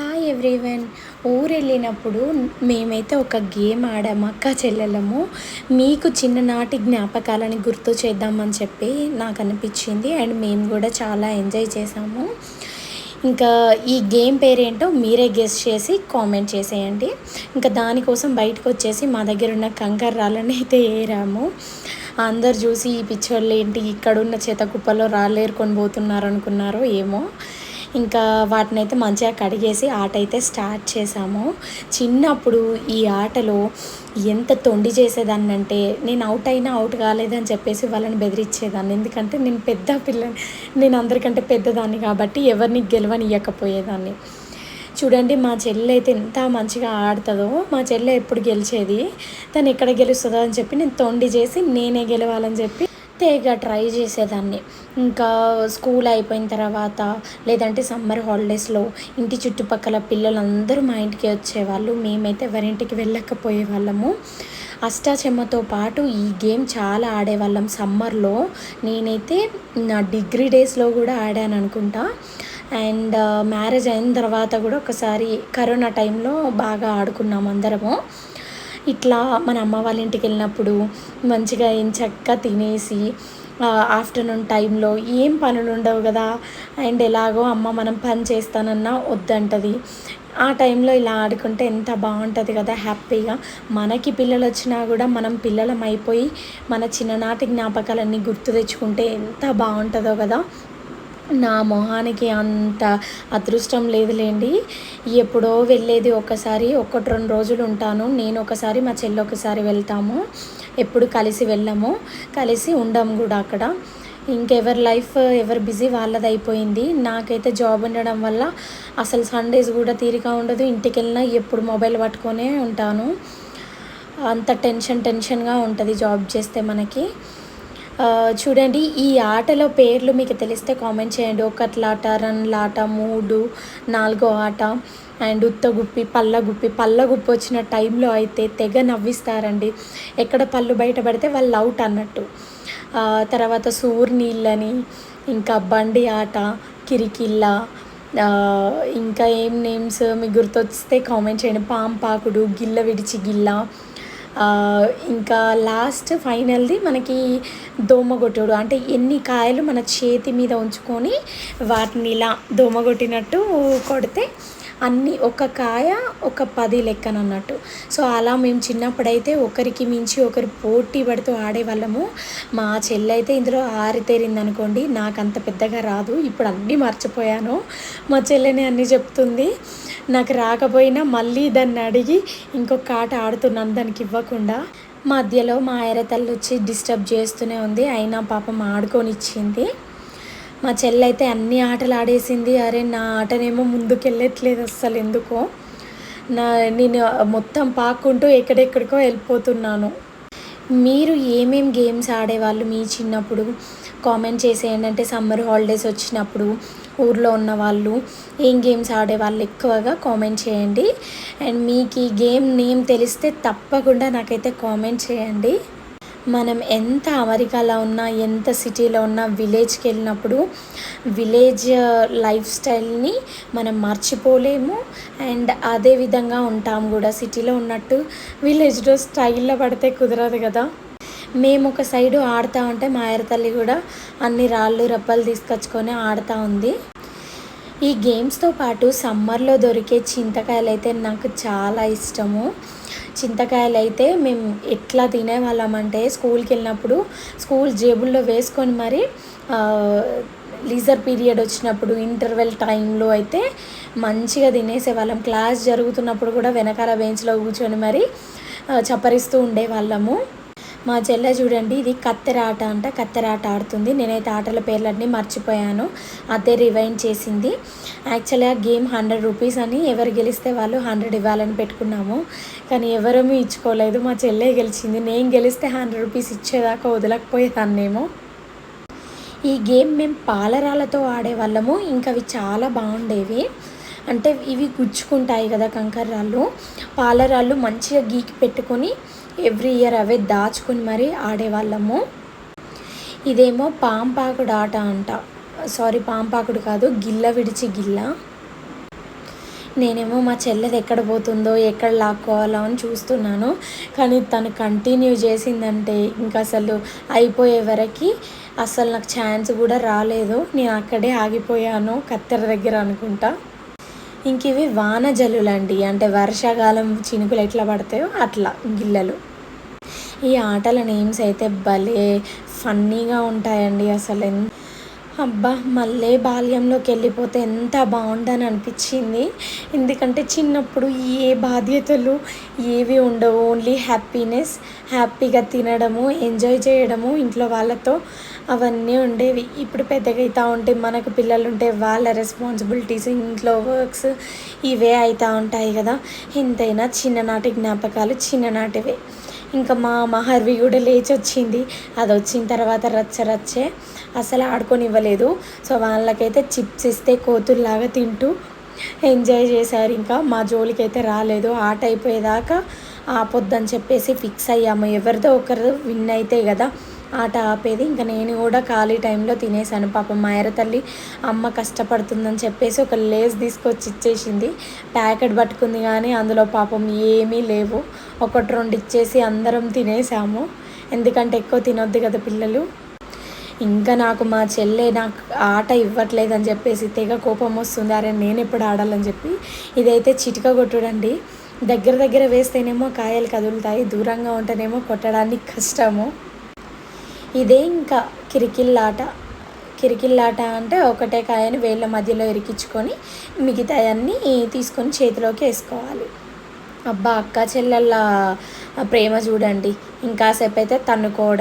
Hi everyone ఊరు వెళ్ళినప్పుడు మేమైతే ఒక గేమ్ ఆడాము అక్క చెల్లెలము మీకు చిన్ననాటి జ్ఞాపకాలని గుర్తు చేద్దామని చెప్పి నాకు అనిపించింది అండ్ మేము కూడా చాలా ఎంజాయ్ చేసాము. ఇంకా ఈ గేమ్ పేరేంటో మీరే గెస్ చేసి కామెంట్ చేసేయండి. ఇంకా దానికోసం బయటకు వచ్చేసి మా దగ్గర ఉన్న కంకర రాళ్ళని అయితే ఏరాము. అందరు చూసి ఈ పిచ్చోళ్ళు ఏంటి ఇక్కడున్న చేత కుప్పలో రాళ్ళు ఏరుకొని పోతున్నారు అనుకున్నారో ఏమో. ఇంకా వాటిని అయితే మంచిగా కడిగేసి ఆట అయితే స్టార్ట్ చేసాము. చిన్నప్పుడు ఈ ఆటలో ఎంత తొండి చేసేదాన్ని అంటే నేను అవుట్ అయినా అవుట్ కాలేదని చెప్పేసి వాళ్ళని బెదిరించేదాన్ని. ఎందుకంటే నేను పెద్ద పిల్లని నేను అందరికంటే పెద్దదాన్ని కాబట్టి ఎవరిని గెలవనియకపోయేదాన్ని చూడండి మా చెల్లి అయితే ఎంత మంచిగా ఆడుతుందో మా చెల్లె ఎప్పుడు గెలిచేది తను ఎక్కడ గెలుస్తుందో అని చెప్పి నేను తొండి చేసి నేనే గెలవాలని చెప్పి తెగ ట్రై చేసేదాన్ని. ఇంకా స్కూల్ అయిపోయిన తర్వాత లేదంటే సమ్మర్ హాలిడేస్లో ఇంటి చుట్టుపక్కల పిల్లలందరూ మా ఇంటికి వచ్చేవాళ్ళు. మేమైతే ఎవరింటికి వెళ్ళకపోయే వాళ్ళము. అష్టాచెమ్మతో పాటు ఈ గేమ్ చాలా ఆడేవాళ్ళం సమ్మర్లో. నేనైతే నా డిగ్రీ డేస్లో కూడా ఆడాను అనుకుంటా. అండ్ మ్యారేజ్ అయిన తర్వాత కూడా ఒకసారి కరోనా టైంలో బాగా ఆడుకున్నాం అందరము. ఇట్లా మన అమ్మ వాళ్ళ ఇంటికి వెళ్ళినప్పుడు మంచిగా ఏం చక్క తినేసి ఆఫ్టర్నూన్ టైంలో ఏం పనులు ఉండవు కదా. అండ్ ఎలాగో అమ్మ మనం పని చేస్తానన్నా వద్దంటది. ఆ టైంలో ఇలా ఆడుకుంటే ఎంత బాగుంటుంది కదా హ్యాపీగా. మనకి పిల్లలు వచ్చినా కూడా మనం పిల్లలం అయిపోయి మన చిన్ననాటి జ్ఞాపకాలన్నీ గుర్తు తెచ్చుకుంటే ఎంత బాగుంటుందో కదా. నా మొహానికి అంత అదృష్టం లేదులేండి. ఎప్పుడో వెళ్ళేది ఒకసారి ఒకటి రెండు రోజులు ఉంటాను. నేను ఒకసారి మా చెల్లి ఒకసారి వెళ్తాము. ఎప్పుడు కలిసి వెళ్ళాము. కలిసి ఉండము కూడా అక్కడ. ఇంకెవరి లైఫ్ ఎవరు బిజీ వాళ్ళది అయిపోయింది నాకైతే జాబ్ ఉండడం వల్ల అసలు సండేస్ కూడా తీరిక ఉండదు. ఇంటికి వెళ్ళినా ఎప్పుడు మొబైల్ పట్టుకొనే ఉంటాను. అంత టెన్షన్ టెన్షన్గా ఉంటుంది జాబ్ చేస్తే మనకి. చూడండి ఈ ఆటలో పేర్లు మీకు తెలిస్తే కామెంట్ చేయండి. ఒకట్లాట రన్లాట మూడు నాలుగో ఆట అండ్ ఉత్తగుప్పి పల్లగుప్పి పల్లగుప్పి వచ్చిన టైంలో అయితే తెగ నవ్విస్తారండి. ఎక్కడ పళ్ళు బయటపడితే వాళ్ళు అవుట్ అన్నట్టు. తర్వాత సూర్ నీళ్ళని ఇంకా బండి ఆట కిరికిల్ల ఇంకా ఏం నేమ్స్ మీకు గుర్తొస్తే కామెంట్ చేయండి. పాంపాకుడు గిల్ల విడిచి గిల్ల. ఇంకా లాస్ట్ ఫైనల్ది మనకి దోమగొట్టుడు అంటే ఎన్ని కాయలు మన చేతి మీద ఉంచుకొని వాటిని ఇలా దోమగొట్టినట్టు కొడితే అన్ని ఒక కాయ ఒక పది లెక్కనన్నట్టు. సో అలా మేము చిన్నప్పుడైతే ఒకరికి మించి ఒకరు పోటీ పడుతూ ఆడేవాళ్ళము. మా చెల్లి అయితే ఇందులో ఆరితేరిందనుకోండి నాకు అంత పెద్దగా రాదు ఇప్పుడు అన్నీ మర్చిపోయాను. మా చెల్లెని అన్నీ చెప్తుంది. నాకు రాకపోయినా మళ్ళీ దాన్ని అడిగి ఇంకొక ఆట ఆడుతున్నాను దానికి ఇవ్వకుండా. మధ్యలో మా తల్లి వచ్చి డిస్టర్బ్ చేస్తూనే ఉంది అయినా పాపం ఆడుకొని ఇచ్చింది మా చెల్లి అయితే అన్ని ఆటలు ఆడేసింది అరే నా ఆటనేమో ముందుకు వెళ్ళట్లేదు అస్సలు ఎందుకో. నా నేను మొత్తం పాక్కుంటూ ఎక్కడెక్కడికో వెళ్ళిపోతున్నాను. మీరు ఏమేం గేమ్స్ ఆడేవాళ్ళు మీ చిన్నప్పుడు? కామెంట్ చేసేయండి అంటే సమ్మర్ హాలిడేస్ వచ్చినప్పుడు ఊర్లో ఉన్న వాళ్ళు ఏం గేమ్స్ ఆడేవాళ్ళు ఎక్కువగా కామెంట్ చేయండి. అండ్ మీకు ఈ గేమ్ నేమ్ తెలిస్తే తప్పకుండా నాకైతే కామెంట్ చేయండి. మనం ఎంత అమెరికాలో ఉన్నా ఎంత సిటీలో ఉన్నా విలేజ్కి వెళ్ళినప్పుడు విలేజ్ లైఫ్ స్టైల్ని మనం మర్చిపోలేము. అండ్ అదే విధంగా ఉంటాం కూడా. సిటీలో ఉన్నట్టు విలేజ్లో స్టైల్లో పడితే కుదరదు కదా. మేము ఒక సైడు ఆడుతూ ఉంటే మా తల్లి కూడా అన్ని రాళ్ళు రప్పలు తీసుకొచ్చుకొని ఆడుతూ ఉంది. ఈ గేమ్స్తో పాటు సమ్మర్లో దొరికే చింతకాయలు అయితే నాకు చాలా ఇష్టము. చింతకాయలు అయితే మేము ఎట్లా తినేవాళ్ళం అంటే స్కూల్కి వెళ్ళినప్పుడు స్కూల్ జేబుల్లో వేసుకొని మరి లీజర్ పీరియడ్ వచ్చినప్పుడు ఇంటర్వెల్ టైంలో అయితే మంచిగా తినేసేవాళ్ళం. క్లాస్ జరుగుతున్నప్పుడు కూడా వెనకాల బెంచ్లో కూర్చొని మరి చప్పరిస్తూ ఉండేవాళ్ళము. మా చెల్లె చూడండి ఇది కత్తెర ఆట అంట కత్తెర ఆట ఆడుతుంది. నేనైతే ఆటల పేర్లన్నీ మర్చిపోయాను. అదే రివైండ్ చేసింది. యాక్చువల్గా గేమ్ హండ్రెడ్ రూపీస్ అని ఎవరు గెలిస్తే వాళ్ళు హండ్రెడ్ ఇవ్వాలని పెట్టుకున్నాము. కానీ ఎవరూ ఇచ్చుకోలేదు. మా చెల్లె గెలిచింది. నేను గెలిస్తే హండ్రెడ్ రూపీస్ ఇచ్చేదాకా వదలకపోయేదాన్నేమో ఈ గేమ్ మేము పాలరాలతో ఆడేవాళ్ళము. ఇంకా అవి చాలా బాగుండేవి. అంటే ఇవి గుచ్చుకుంటాయి కదా కంకర్రాళ్ళు. పాలరాళ్ళు మంచిగా గీకి పెట్టుకొని ఎవ్రీ ఇయర్ అవే దాచుకుని మరీ ఆడేవాళ్ళము. ఇదేమో పాంపాకుడు ఆట అంట. సారీ పాంపాకుడు కాదు గిల్ల విడిచి గిల్ల. నేనేమో మా చెల్లెది ఎక్కడ పోతుందో ఎక్కడ లాక్కోవాలో అని చూస్తున్నాను. కానీ తను కంటిన్యూ చేసిందంటే ఇంకా అసలు అయిపోయే వరకు అసలు నాకు ఛాన్స్ కూడా రాలేదు. నేను అక్కడే ఆగిపోయాను కత్తెర దగ్గర అనుకుంటా. ఇంక ఇవి వాన జల్లులండి అంటే వర్షాకాలం చినుకులు ఎట్లా పడతాయో అట్లా గిల్లలు. ఈ ఆటల నేమ్స్ అయితే భలే ఫన్నీగా ఉంటాయండి అసలు ఎన్ అబ్బా మళ్ళీ బాల్యంలోకి వెళ్ళిపోతే ఎంత బాగుండని అనిపించింది. ఎందుకంటే చిన్నప్పుడు ఏ బాధ్యతలు ఏవి ఉండవు. ఓన్లీ హ్యాపీనెస్ హ్యాపీగా తినడము ఎంజాయ్ చేయడము ఇంట్లో వాళ్ళతో అవన్నీ ఉండేవి. ఇప్పుడు పెద్దగా అవుతూ ఉంటే మనకు పిల్లలు ఉంటే వాళ్ళ రెస్పాన్సిబిలిటీస్ ఇంట్లో వర్క్స్ ఇవే అవుతూ ఉంటాయి కదా. ఎంతైనా చిన్ననాటి జ్ఞాపకాలు చిన్ననాటివే. ఇంకా మా మహర్వి కూడా లేచి వచ్చింది అది వచ్చిన తర్వాత రచ్చ రచ్చే అసలు ఆడుకొని ఇవ్వలేదు. సో వాళ్ళకైతే చిప్స్ ఇస్తే కోతుల్లాగా తింటూ ఎంజాయ్ చేశారు. ఇంకా మా జోలికి అయితే రాలేదు. ఆట అయిపోయేదాకా ఆపొద్దని చెప్పేసి ఫిక్స్ అయ్యాము. ఎవరిదో ఒకరు విన్ అయితే కదా ఆట ఆపేది. ఇంకా నేను కూడా ఖాళీ టైంలో తినేసాను పాపం మా తల్లి అమ్మ కష్టపడుతుందని చెప్పేసి ఒక లేస్ తీసుకొచ్చి ఇచ్చేసింది. ప్యాకెట్ పట్టుకుంది కానీ అందులో పాపం ఏమీ లేవు. ఒకటి రెండు ఇచ్చేసి అందరం తినేసాము ఎందుకంటే ఎక్కువ తినొద్దు కదా పిల్లలు. ఇంకా నాకు మా చెల్లె నాకు ఆట ఇవ్వట్లేదు అని చెప్పేసి తెగ కోపం వస్తుంది. అరే నేను ఎప్పుడు ఆడాలని చెప్పి ఇదైతే చిటిక కొట్టుడండి. దగ్గర దగ్గర వేస్తేనేమో కాయలు కదులుతాయి దూరంగా ఉంటేనేమో కొట్టడానికి కష్టము. ఇదే ఇంకా కిరికిల్లాట. కిరికిల్లాట అంటే ఒకటే కాయని వేళ్ళ మధ్యలో ఇరికించుకొని మిగతాయన్నీ తీసుకొని చేతిలోకి వేసుకోవాలి. అబ్బా అక్క చెల్లెళ్ళ ప్రేమ చూడండి. ఇంకాసేపు అయితే తన్నుకోవడం.